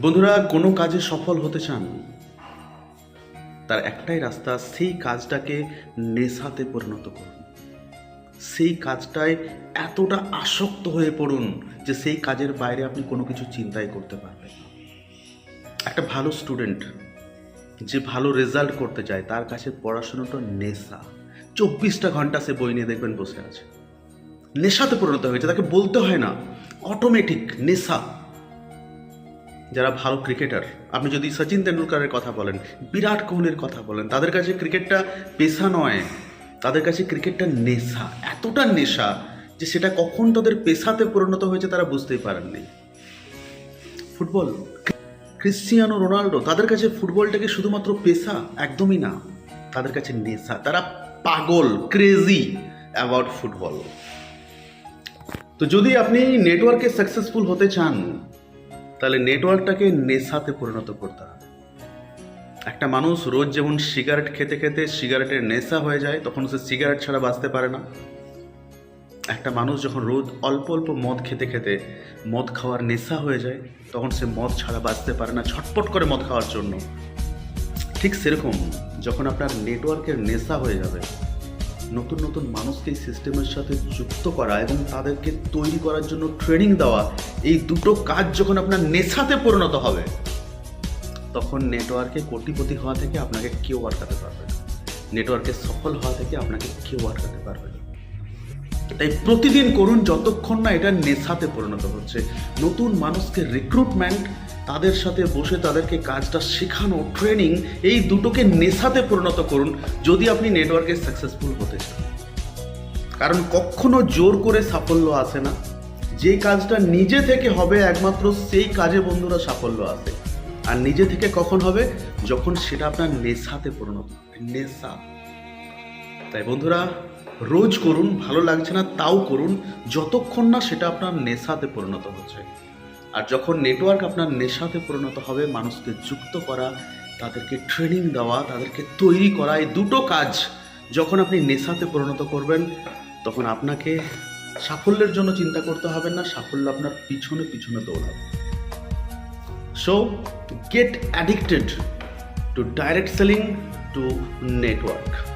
বন্ধুরা, কোনো কাজে সফল হতে চান? তার একটাই রাস্তা, সেই কাজটাকে নেশাতে পরিণত করুন। সেই কাজটায় এতটা আসক্ত হয়ে পড়ুন যে সেই কাজের বাইরে আপনি কোনো কিছু চিন্তাই করতে পারবেন একটা ভালো স্টুডেন্ট যে ভালো রেজাল্ট করতে চায়, তার কাছে পড়াশোনাটা নেশা। চব্বিশটা ঘণ্টা সে বই নিয়ে দেখবেন বসে আছে। নেশাতে পরিণত হয়েছে, তাকে বলতে হয় না। অটোমেটিক নেশা। যারা ভালো ক্রিকেটার আপনি যদি সচিন তেন্ডুলকারের কথা বলেন, বিরাট কোহলির কথা বলেন, তাদের কাছে ক্রিকেটটা পেশা নয়, তাদের কাছে ক্রিকেটটা নেশা, এতটা নেশা যে সেটা কখন তাদের পেশাতে পরিণত হয়েছে তারা বুঝতেই পারেননি। ফুটবল, ক্রিশ্চিয়ানো রোনাল্ডো, তাদের কাছে ফুটবলটাকে শুধুমাত্র পেশা একদমই না, তাদের কাছে নেশা, তারা পাগল ক্রেজি অ্যাবাউট ফুটবল তো যদি আপনি নেটওয়ার্কে সাকসেসফুল হতে চান তাহলে নেটওয়ার্কটাকে নেশাতে পরিণত করতে হবে। একটা মানুষ রোজ যেমন সিগারেট খেতে খেতে সিগারেটের নেশা হয়ে যায়, তখন সে সিগারেট ছাড়া বাঁচতে পারে না। একটা মানুষ যখন রোজ অল্প অল্প মদ খেতে খেতে মদ খাওয়ার নেশা হয়ে যায়, তখন সে মদ ছাড়া বাঁচতে পারে না, ছটপট করে মদ খাওয়ার জন্য। ঠিক সেরকম যখন আপনার নেটওয়ার্কের নেশা হয়ে যাবে নতুন নতুন মানুষকে এই সিস্টেমের সাথে যুক্ত করা এবং তাদেরকে তৈরি করার জন্য ট্রেনিং দেওয়া, এই দুটো কাজ যখন আপনার নেশাতে পরিণত হবে, তখন নেটওয়ার্কে কোটিপতি হওয়া থেকে আপনাকে কেউ আটকাতে পারবে না। নেটওয়ার্কে সফল হওয়া থেকে আপনাকে কেউ আটকাতে পারবে না। তাই প্রতিদিন করুন যতক্ষণ না এটা নেশাতে পরিণত হচ্ছে। নতুন মানুষকে রিক্রুটমেন্ট তাদের সাথে বসে তাদেরকে কাজটা শেখানো ট্রেনিং এই দুটোকে নেশাতে পরিণত করুন যদি আপনি নেটওয়ার্কে সাকসেসফুল হতে চান। কারণ কখনো জোর করে সাফল্য আসে না। যে কাজটা নিজে থেকে হবে, একমাত্র সেই কাজে বন্ধুরা সাফল্য আসে। আর নিজে থেকে কখন হবে? যখন সেটা আপনার নেশাতে পরিণত হবে, নেশা। তাই বন্ধুরা, রোজ করুন, ভালো লাগছে না তাও করুন, যতক্ষণ না সেটা আপনার নেশাতে পরিণত হচ্ছে। আর যখন নেটওয়ার্ক আপনার নেশাতে পরিণত হবে, মানুষকে যুক্ত করা, তাদেরকে ট্রেনিং দেওয়া, তাদেরকে তৈরি করা, এই দুটো কাজ যখন আপনি নেশাতে পরিণত করবেন, তখন আপনাকে সাফল্যের জন্য চিন্তা করতে হবে না, সাফল্য আপনার পিছনে পিছনে দৌড়াবে। So get addicted to direct selling to network